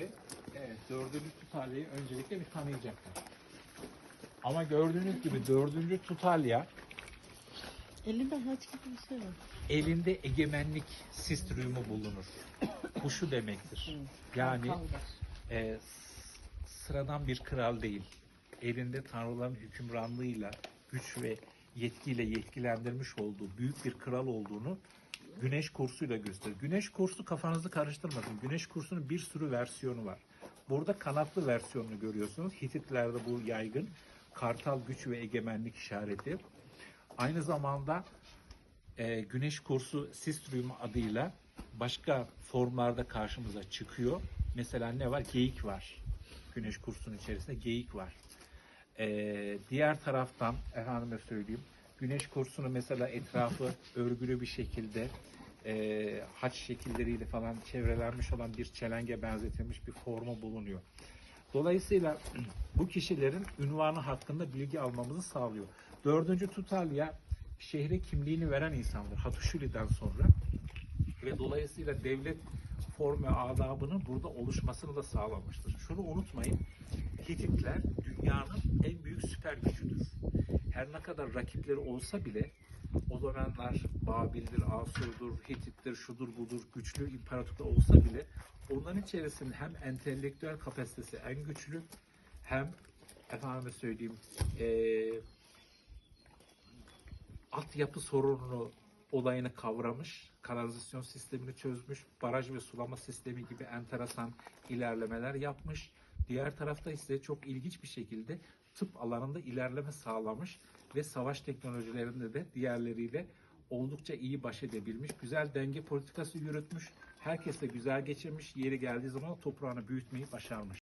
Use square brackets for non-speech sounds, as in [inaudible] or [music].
gibi evet, dördüncü Tutalya'yı öncelikle bir tanıyacaklar. Ama gördüğünüz gibi dördüncü Tutalya Elinde haç gibi bir şey var. elinde egemenlik sistrüğümü bulunur. Bu şu demektir. Yani Kaldır. e, s- sıradan bir kral değil. Elinde tanrıların hükümranlığıyla, güç ve yetkiyle yetkilendirmiş olduğu büyük bir kral olduğunu güneş kursuyla gösterir. Güneş kursu kafanızı karıştırmasın. Güneş kursunun bir sürü versiyonu var. Burada kanatlı versiyonunu görüyorsunuz. Hititlerde bu yaygın. Kartal güç ve egemenlik işareti. Aynı zamanda e, güneş kursu Sistrium adıyla başka formlarda karşımıza çıkıyor. Mesela ne var? Geyik var. Güneş kursunun içerisinde geyik var. E, diğer taraftan efendime söyleyeyim güneş kursunu mesela etrafı örgülü bir şekilde e, haç şekilleriyle falan çevrelenmiş olan bir çelenge benzetilmiş bir formu bulunuyor. Dolayısıyla [clears throat] bu kişilerin ünvanı hakkında bilgi almamızı sağlıyor. Dördüncü Tutalya şehre kimliğini veren insandır Hatuşili'den sonra ve dolayısıyla devlet form ve adabının burada oluşmasını da sağlamıştır. Şunu unutmayın, Hititler dünyanın en büyük süper gücüdür. Her ne kadar rakipleri olsa bile o zamanlar Babil'dir, Asur'dur, Hitit'tir, şudur budur güçlü imparatorluklar olsa bile onların içerisinde hem entelektüel kapasitesi en güçlü hem efendime söyleyeyim eee altyapı sorununu olayını kavramış, kanalizasyon sistemini çözmüş, baraj ve sulama sistemi gibi enteresan ilerlemeler yapmış. Diğer tarafta ise çok ilginç bir şekilde tıp alanında ilerleme sağlamış ve savaş teknolojilerinde de diğerleriyle oldukça iyi baş edebilmiş. Güzel denge politikası yürütmüş. Herkesle güzel geçirmiş. Yeri geldiği zaman toprağını büyütmeyi başarmış.